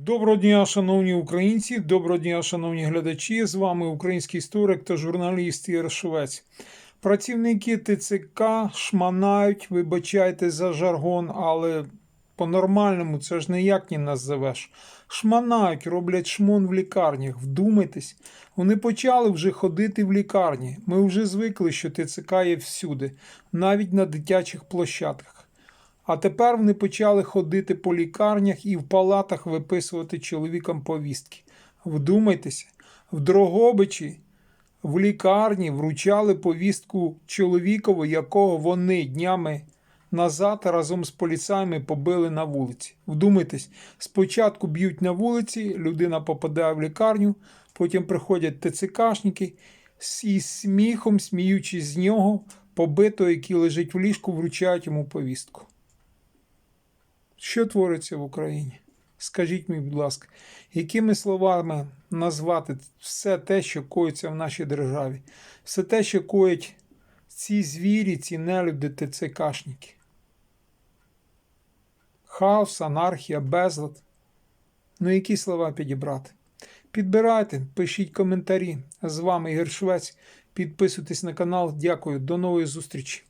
Доброго дня, шановні українці, доброго дня, шановні глядачі. З вами український історик та журналіст Ігор Швець. Працівники ТЦК шманають, вибачайте за жаргон, але по-нормальному це ж ніяк не називеш. Шманають, роблять шмон в лікарнях. Вдумайтесь, вони почали вже ходити в лікарні. Ми вже звикли, що ТЦК є всюди, навіть на дитячих площадках. А тепер вони почали ходити по лікарнях і в палатах виписувати чоловікам повістки. Вдумайтеся, в Дрогобичі в лікарні вручали повістку чоловікові, якого вони днями назад разом з поліцаями побили на вулиці. Вдумайтесь, спочатку б'ють на вулиці, людина попадає в лікарню, потім приходять ТЦКшники і сміхом, сміючись з нього, побитого, який лежить в ліжку, вручають йому повістку. Що твориться в Україні? Скажіть мені, будь ласка, якими словами назвати все те, що коїться в нашій державі, все те, що коять ці звірі, ці нелюди, ТЦКшники? Хаос, анархія, безлад. Ну, які слова підібрати? Підбирайте, пишіть коментарі. З вами Ігор Швець. Підписуйтесь на канал. Дякую. До нової зустрічі.